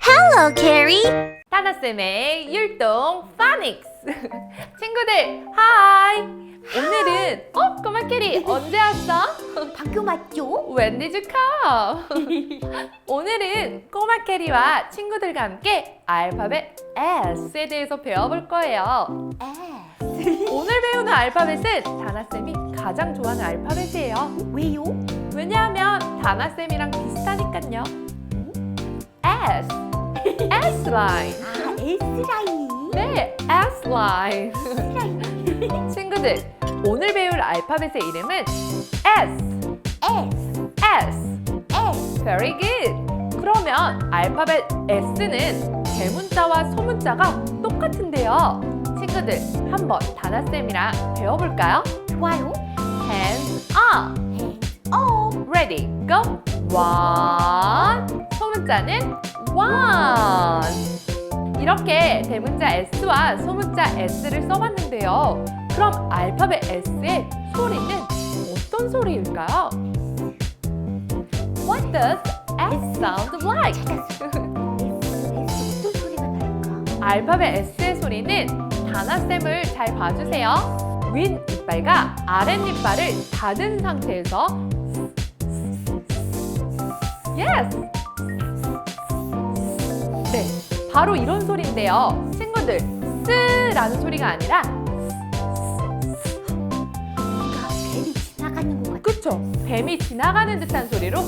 Hello, Carrie. 타나쌤의 율동 파닉스 친구들 하이 오늘은 어? 꼬마 캐리 언제 왔어? 방금 왔죠? When did you come? 오늘은 꼬마 캐리와 친구들과 함께 알파벳 S에 대해서 배워볼 거예요 S. 오늘 배우는 알파벳은 다나쌤이 가장 좋아하는 알파벳이에요 왜요? 왜냐하면 다나쌤이랑 비슷하니깐요 S S 라인 아, S 라인. 네 S 라인 S 라인. 친구들 오늘 배울 알파벳의 이름은 S S. S S. Very good 그러면 알파벳 S는 대문자와 소문자가 똑같은데요 친구들 한번 다나쌤이랑 배워볼까요? 좋아요. Hands up Up. Ready go One 소문자는 one 이렇게 대문자 S와 소문자 S를 써봤는데요 그럼 알파벳 S의 소리는 어떤 소리일까요? What does S sound like? 소리가 날까? 알파벳 S의 소리는 다나쌤을 잘 봐주세요. 윗 이빨과 아랫 이빨을 닫은 상태에서 Yes! 네, 바로 이런 소리인데요. 친구들, 쓰라는 소리가 아니라 뭔가 뱀이 지나가는 것 같아. 그쵸? 뱀이 지나가는 듯한 소리로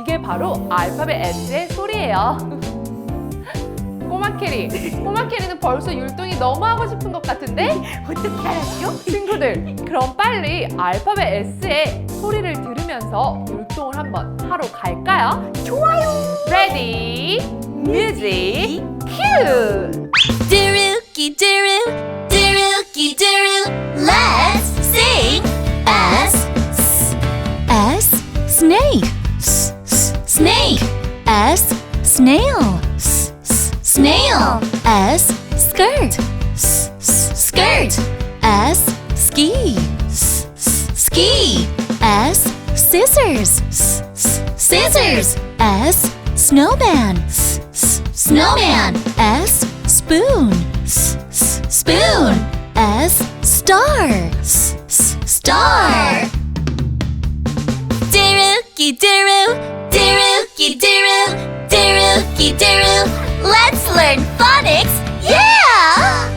이게 바로 알파벳 S의 소리예요. 꼬마 캐리, 꼬마 캐리는 벌써 율동이 너무 하고 싶은 것 같은데? 어떻게 알았죠? 친구들, 그럼 빨리 알파벳 S의 소리를 들으면서 율동을 한번 하러 갈까요? 좋아요. Ready, music, cue! Dookie doo. Let's snail. S skirt. S, skirt. S ski. S, ski. S scissors. S, scissors. S snowman. S, snowman. S spoon. S, s, spoon. S star. S, star. Dookie doo, dookie doo, dookie doo. Let's learn phonics. Yeah!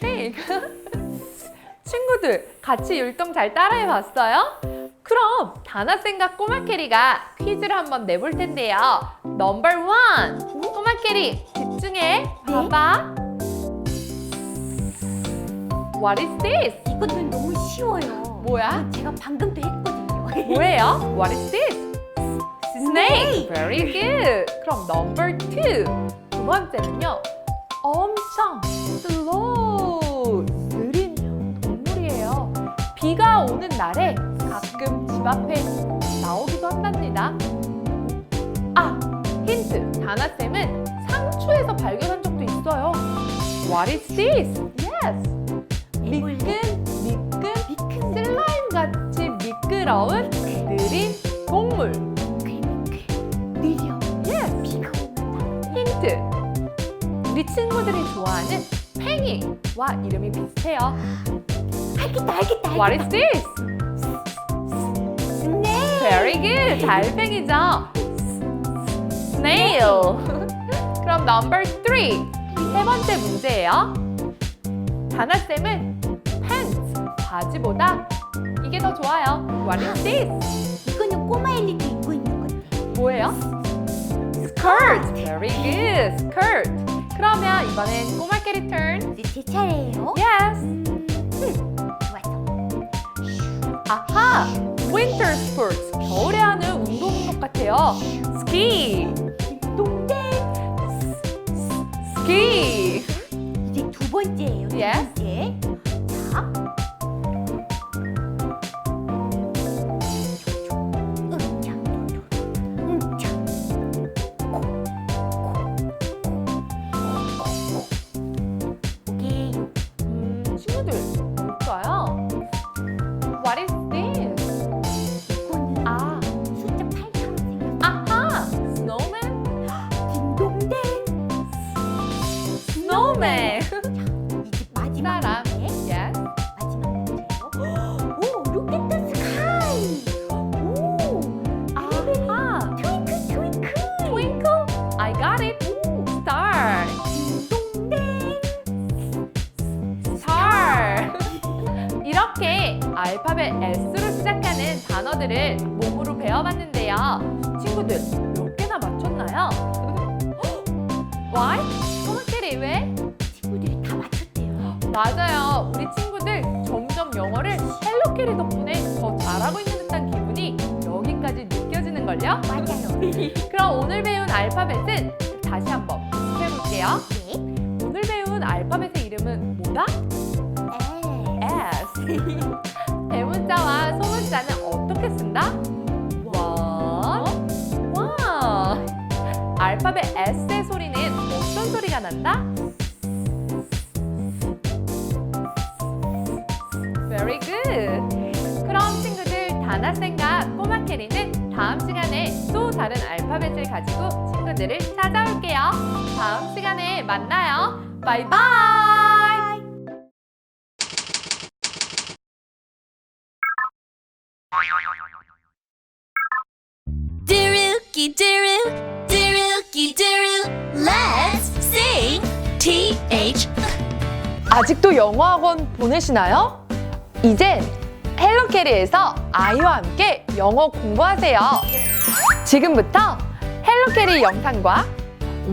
네. 친구들, 같이 율동 잘 따라해 봤어요? 그럼 다나쌤과 꼬마 캐리가 퀴즈를 한번 내볼 텐데요. 넘버 원! 꼬마 캐리, 집중해. 봐봐. What is this? 이거는 너무 쉬워요. 뭐야? 제가 방금도 했거든요. 뭐예요? What is this? Snake. Very good. 그럼 number two. 두 번째는요. 엄청 slow. 느린 동물이에요. 비가 오는 날에 가끔 집 앞에 나오기도 한답니다. 아, 힌트. 다나쌤은 상추에서 발견한 적도 있어요. What is this? Yes. 친구들이 좋아하는 팽이와 이름이 비슷해요. 나. 알겠다, 알겠다, What is this? 스네일. Very good. 달팽이죠. Snail. 그럼 number three. 세 번째 문제예요. 다나쌤은 pants, 바지보다 이게 더 좋아요. What is this? 이거는 꼬마 엘리도 입고 있는 건데. 뭐예요? skirt. Very good. skirt. 그러면 이번엔 꼬마 turn. 이제 제 차례예요. Yes. 음, 좋았어. 아하. winter sports. 겨울에 하는 운동인 것 같아요. ski. 동대. ski. 이제 두 번째예요. 두 Yes. what is 이렇게 알파벳 S로 시작하는 단어들을 몸으로 배워봤는데요. 친구들 몇 개나 맞췄나요? Why? 꼬마캐리 왜? 친구들이 다 맞췄대요. 맞아요. 우리 친구들 점점 영어를 헬로캐리 덕분에 더 잘하고 있는 듯한 기분이 여기까지 느껴지는걸요? 맞아요. 그럼 오늘 배운 알파벳은 다시 한번 해볼게요. 대문자와 소문자는 어떻게 쓴다? 원. 와. 알파벳 S의 소리는 어떤 소리가 난다? Very good. 그럼 친구들 다나쌤과 꼬마 캐리는 다음 시간에 또 다른 알파벳을 가지고 친구들을 찾아올게요. 다음 시간에 만나요. 바이바이. Darookie daroo, darookie daroo. Let's sing. T H 아직도 영어 학원 보내시나요? 이젠 헬로캐리에서 아이와 함께 영어 공부하세요. 지금부터 헬로캐리 영상과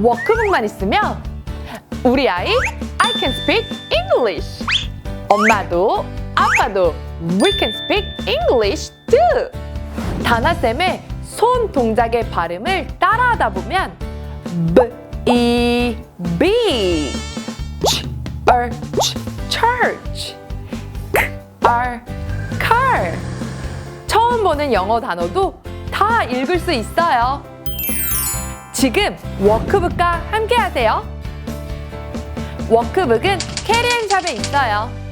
워크북만 있으면 우리 아이 I can speak English. 엄마도 아빠도 we can speak English too. 다나쌤의 손 동작의 발음을 따라하다 보면 B, E, B ch, er, ch, church k, r, car 처음 보는 영어 단어도 다 읽을 수 있어요. 지금 워크북과 함께 하세요. 워크북은 캐리앤샵에 있어요.